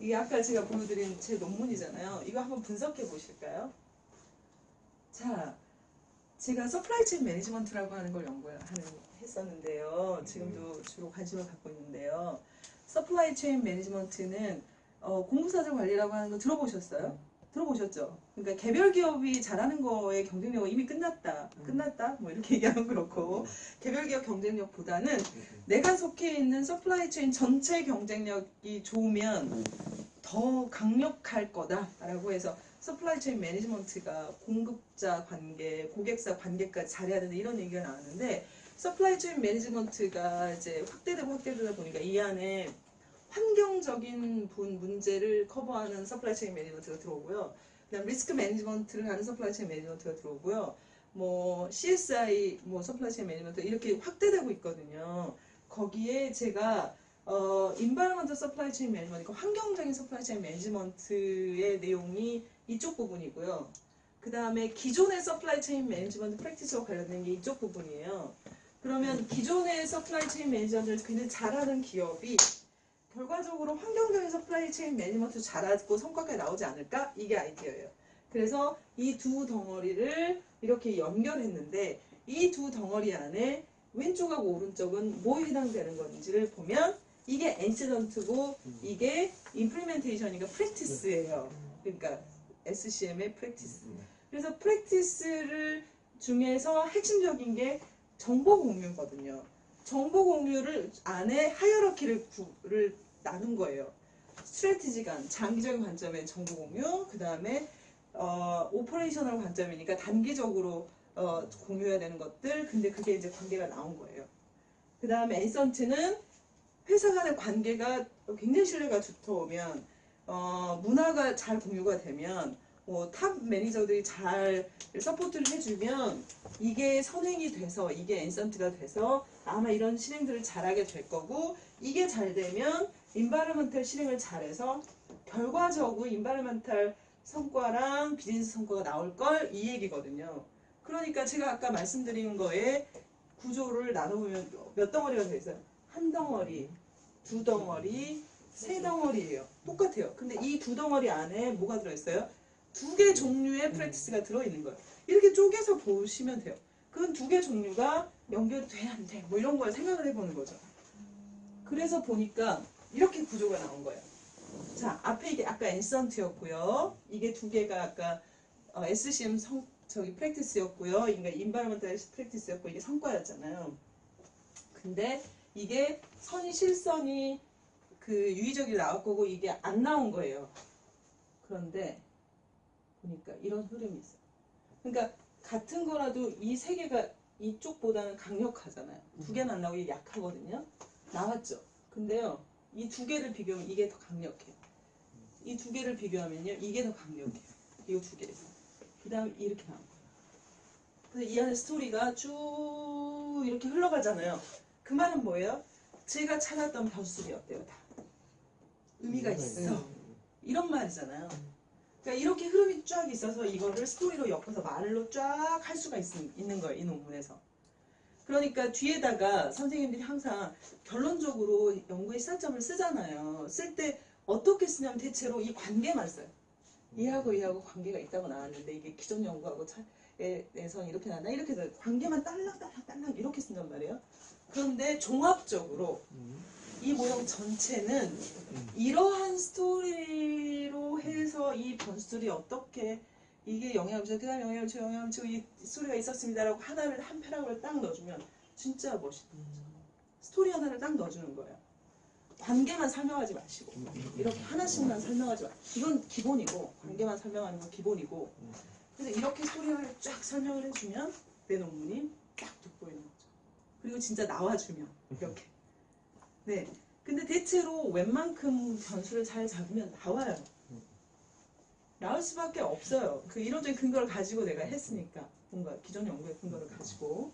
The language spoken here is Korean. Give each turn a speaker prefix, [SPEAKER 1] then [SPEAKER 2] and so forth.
[SPEAKER 1] 이게 아까 제가 보여드린 제 논문이잖아요. 이거 한번 분석해 보실까요? 자, 제가 서플라이 체인 매니지먼트라고 하는 걸 연구하는 했었는데요. 지금도 주로 관심을 갖고 있는데요. 서플라이 체인 매니지먼트는 어, 공급사정 관리라고 하는 거 들어보셨어요? 들어보셨죠? 그러니까 개별 기업이 잘하는 거에 경쟁력은 이미 끝났다. 끝났다? 뭐 이렇게 얘기하면 그렇고 개별 기업 경쟁력보다는 내가 속해 있는 서플라이 체인 전체 경쟁력이 좋으면 더 강력할 거다라고 해서 서플라이 체인 매니지먼트가 공급자 관계, 고객사 관계까지 잘해야 된다 이런 얘기가 나왔는데 서플라이 체인 매니지먼트가 이제 확대되고 확대되다 보니까 이 안에 환경적인 분 문제를 커버하는 서플라이 체인 매니지먼트가 들어오고요. 그다음 리스크 매니지먼트를 하는 서플라이 체인 매니지먼트가 들어오고요. 뭐 CSI 뭐 서플라이 체인 매니지먼트 이렇게 확대되고 있거든요. 거기에 제가 어 인바이먼트 서플라이 체인 매니지먼트 환경적인 서플라이 체인 매니지먼트의 내용이 이쪽 부분이고요. 그 다음에 기존의 서플라이 체인 매니지먼트 프랙티스와 관련된 게 이쪽 부분이에요. 그러면 기존의 서플라이 체인 매니지먼트를 굉장히 잘하는 기업이 결과적으로 환경적인 서플라이 체인 매니지먼트 잘하고 성과가 나오지 않을까? 이게 아이디어예요. 그래서 이 두 덩어리를 이렇게 연결했는데 이 두 덩어리 안에 왼쪽하고 오른쪽은 뭐에 해당되는 건지를 보면 이게 엔시던트고 이게 임플리멘테이션이니까 프랙티스예요. 그러니까 SCM의 프랙티스. 그래서 프랙티스를 중에서 핵심적인 게 정보 공유거든요. 정보 공유를 안에 하이어러키를 구를 나눈 거예요. 스트레티지 간 장기적인 관점의 정보 공유, 그 다음에 어, 오퍼레이셔널 관점이니까 단기적으로 어, 공유해야 되는 것들. 근데 그게 이제 관계가 나온 거예요. 그 다음에 엔선트는 회사 간의 관계가 굉장히 신뢰가 두터우면 어, 문화가 잘 공유가 되면 뭐, 탑 매니저들이 잘 서포트를 해주면 이게 선행이 돼서 이게 엔선트가 돼서 아마 이런 실행들을 잘하게 될 거고 이게 잘 되면 인바르멘탈 실행을 잘해서 결과적으로 인바르멘탈 성과랑 비즈니스 성과가 나올 걸 이 얘기거든요. 그러니까 제가 아까 말씀드린 거에 구조를 나눠보면 몇 덩어리가 되어 있어요? 한 덩어리, 두 덩어리, 세 덩어리예요. 똑같아요. 근데 이 두 덩어리 안에 뭐가 들어있어요? 두 개 종류의 프랙티스가 들어있는 거예요. 이렇게 쪼개서 보시면 돼요. 그두개 종류가 연결돼 안 돼? 뭐 이런 걸 생각을 해보는 거죠. 그래서 보니까 이렇게 구조가 나온 거예요. 자, 앞에 이게 아까 엔선트였고요. 이게 두 개가 아까 어, SCM 성, 저기 프랙티스였고요. 그러니까 인바이먼탈 프랙티스였고 이게 성과였잖아요. 근데 이게 선이 실선이 그 유의적이 나올 거고 이게 안 나온 거예요. 그런데 보니까 이런 흐름이 있어요. 그러니까 같은 거라도 이 세 개가 이쪽보다는 강력하잖아요. 두 개는 안 나오고 이게 약하거든요. 나왔죠. 근데요, 이 두 개를 비교하면 이게 더 강력해요. 이 두 개를 비교하면요, 이게 더 강력해요. 이거 두 개에서. 그 다음에 이렇게 나온 거예요. 근데 이 안에 스토리가 쭉 이렇게 흘러가잖아요. 그 말은 뭐예요? 제가 찾았던 변수들이 어때요? 다. 의미가 있어. 이런 말이잖아요. 그러니까 이렇게 흐름이 쫙 있어서 이거를 스토리로 엮어서 말로 쫙 할 수가 있, 있는 거예요. 이 논문에서. 그러니까 뒤에다가 선생님들이 항상 결론적으로 연구의 시사점을 쓰잖아요. 쓸 때 어떻게 쓰냐면 대체로 이 관계만 써요. 이하고 이하고 관계가 있다고 나왔는데 이게 기존 연구하고 차에선 이렇게 나왔나 이렇게 해서 관계만 딸랑딸랑딸랑 이렇게 쓴단 말이에요. 그런데 종합적으로 이 모형 전체는 이러한 스토리로 해서 이 변수들이 어떻게 이게 영향을 미쳐, 그 다음에 영향을 미쳐, 영향을 미치고 이 스토리가 있었습니다라고 하나를 한 패락을 딱 넣어주면 진짜 멋있는 거죠. 스토리 하나를 딱 넣어주는 거예요. 관계만 설명하지 마시고 이렇게 하나씩만 설명하지 마. 이건 기본이고 관계만 설명하는 건 기본이고 그래서 이렇게 스토리를 쫙 설명을 해주면 내 논문이. 그리고 진짜 나와주면 이렇게. 네. 근데 대체로 웬만큼 변수를 잘 잡으면 나와요. 나올 수밖에 없어요. 그 이론적인 근거를 가지고 내가 했으니까 뭔가 기존 연구의 근거를 가지고